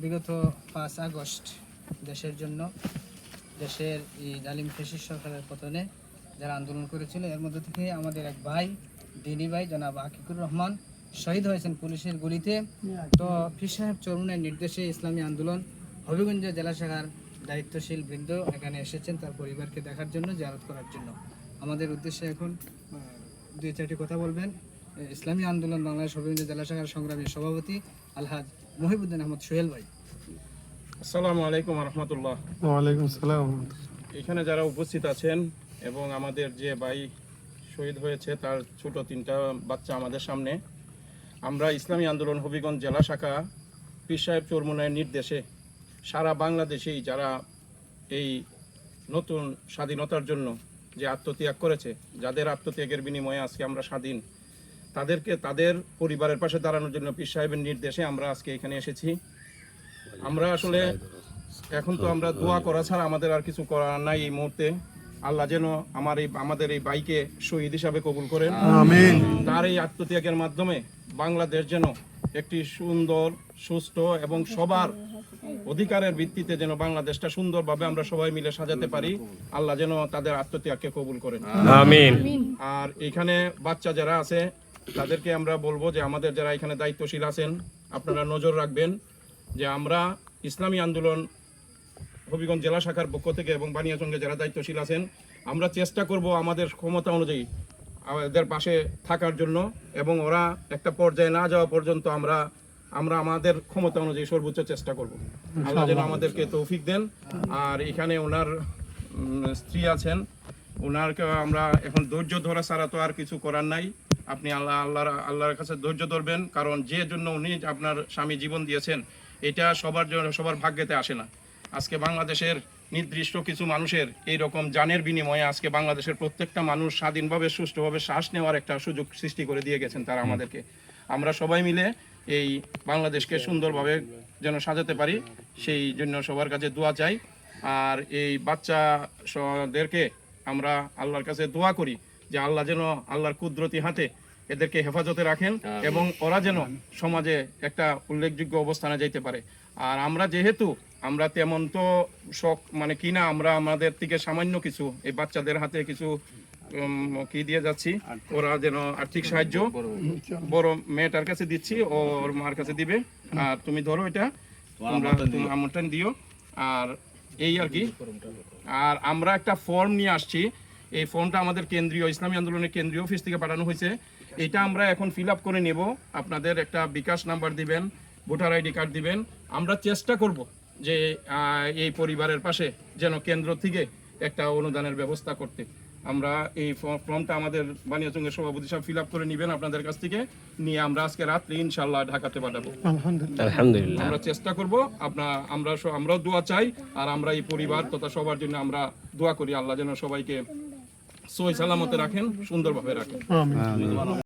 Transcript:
বিগত পাঁচ আগস্ট দেশের জন্য দেশের এই জালিম ফেসিস সরকারের পতনে যারা আন্দোলন করেছিল, এর মধ্যে থেকে আমাদের এক ভাই, দিনী ভাই, জনাব আকিকুর রহমান শহীদ হয়েছেন পুলিশের গুলিতে। তো ফির সাহেব নির্দেশে ইসলামী আন্দোলন হবিগঞ্জ জেলা শাখার দায়িত্বশীল বৃন্দ এখানে এসেছেন তার পরিবারকে দেখার জন্য জারত করার জন্য। আমাদের উদ্দেশ্যে এখন দুই চারটি কথা বলবেন। ইসলামী আন্দোলন বাংলাদেশ হবিগঞ্জ জেলা শাখার সংগ্রামী সভাপতি আলহাজ মহিবুদ্দিন আহমদ সোহেল ভাই। আসসালামু আলাইকুম রহমতুল্লাহ ওয়ালাইকুম সালাম। এখানে যারা উপস্থিত আছেন এবং আমাদের যে ভাই শহীদ হয়েছে তার ছোট তিনটা বাচ্চা আমাদের সামনে আমরা ইসলামী আন্দোলন হবিগঞ্জ জেলা শাখা পীর সাহেব চরমুনায়ের নির্দেশে সারা বাংলাদেশেই যারা এই নতুন স্বাধীনতার জন্য যে আত্মত্যাগ করেছে যাদের আত্মত্যাগের বিনিময়ে আজকে আমরা স্বাধীন তাদেরকে তাদের পরিবারের পাশে দাঁড়ানোর জন্য পীর সাহেবের নির্দেশে আমরা আজকে এখানে এসেছি। আমরা আসলে এখন তো আমরা দোয়া করা ছাড়া আমাদের আর কিছু করার নাই এই মুহূর্তে। আল্লাহ যেন আমার এই আমাদের এই বাইকে শহীদ হিসাবে কবুল করেন। আমিন। তার এই আত্মত্যাগের মাধ্যমে বাংলাদেশ যেন একটি সুন্দর সুস্থ এবং সবার অধিকারের ভিত্তিতে যেন বাংলাদেশটা সুন্দরভাবে আমরা সবাই মিলে সাজাতে পারি। আল্লাহ যেন তাদের আত্মত্যাগকে কবুল করেন। আমিন। আর এখানে বাচ্চা যারা আছে তাদেরকে আমরা বলব যে আমাদের যারা এখানে দায়িত্বশীল আছেন আপনারা নজর রাখবেন যে আমরা ইসলামী আন্দোলন হবিগঞ্জ জেলা শাখার পক্ষ থেকে এবং বানিয়াচঙ্গে যারা দায়িত্বশীল আছেন আমরা চেষ্টা করব আমাদের ক্ষমতা অনুযায়ী আমাদের পাশে থাকার জন্য এবং ওরা একটা পর্যায়ে না যাওয়া পর্যন্ত আমরা আমরা আমাদের ক্ষমতা অনুযায়ী সর্বোচ্চ চেষ্টা করব। আল্লাহ যেন আমাদেরকে তৌফিক দেন। আর এখানে ওনার স্ত্রী আছেন ওনারকে আমরা এখন ধৈর্য ধরা ছাড়া তো আর কিছু করার নাই। আপনি আল্লাহ, আল্লাহর আল্লাহর কাছে ধৈর্য ধরবেন, কারণ যে জন্য উনি আপনার স্বামী জীবন দিয়েছেন, এটা সবার জন্য, সবার ভাগ্যেতে আসে না। আজকে বাংলাদেশের নির্দিষ্ট কিছু মানুষের এই রকম জানের বিনিময়ে আজকে বাংলাদেশের প্রত্যেকটা মানুষ স্বাধীনভাবে, সুষ্ঠুভাবে শ্বাস নেওয়ার একটা সুযোগ সৃষ্টি করে দিয়ে গেছেন তারা আমাদেরকে। আমরা সবাই মিলে এই বাংলাদেশকে সুন্দরভাবে যেন সাজাতে পারি, সেই জন্য সবার কাছে দোয়া চাই। আর এই বাচ্চাদেরকে আমরা আল্লাহর কাছে দোয়া করি। যে আল্লাহ যেন আল্লাহর কুদরতি হাতে এদেরকে হেফাজতে রাখেন এবং ওরা যেন সমাজে একটা উল্লেখযোগ্য অবস্থানে যাইতে পারে। আর আমরা যেহেতু আমরা তেমন তো শখ মানে কিনা আমরা আমাদের থেকে সামান্য কিছু এই বাচ্চাদের হাতে কিছু কি দিয়ে যাচ্ছি ওরা যেন আর্থিক সাহায্য বড় মেয়েটার কাছে দিচ্ছি ওর মার কাছে দিবে। আর তুমি ধরো এটা তোমরা তুমি আমন্ত্রণ দিও। আর এই আর কি। আর আমরা একটা ফর্ম নিয়ে আসছি এই ফর্মটা আমাদের কেন্দ্রীয় ইসলামী আন্দোলনের কেন্দ্রীয় অফিস থেকে পাঠানো হয়েছে। এটা আমরা এখন ফিল আপ করে নেব। আপনাদের একটা বিকাশ নাম্বার দিবেন ভোটার আইডি কার্ড দিবেন। আমরা চেষ্টা করব যে এই পরিবারের পাশে যেন কেন্দ্র থেকে একটা অনুদানের ব্যবস্থা করতে। আমরা এই ফর্মটা আমাদের বানিয়াচঙ্গের সভাপতি সাহেব ফিল আপ করে নেবেন আপনাদের কাছ থেকে। নিয়ে আমরা আজকে রাত্রে ইনশাল্লাহ ঢাকাতে পাঠাবো। আলহামদুলিল্লাহ। আলহামদুলিল্লাহ। আমরা চেষ্টা করব আপনার আমরা আমরাও দোয়া চাই আর আমরা এই পরিবার তথা সবার জন্য আমরা দোয়া করি আল্লাহ যেন সবাইকে সই সালামতে রাখেন সুন্দরভাবে রাখেন।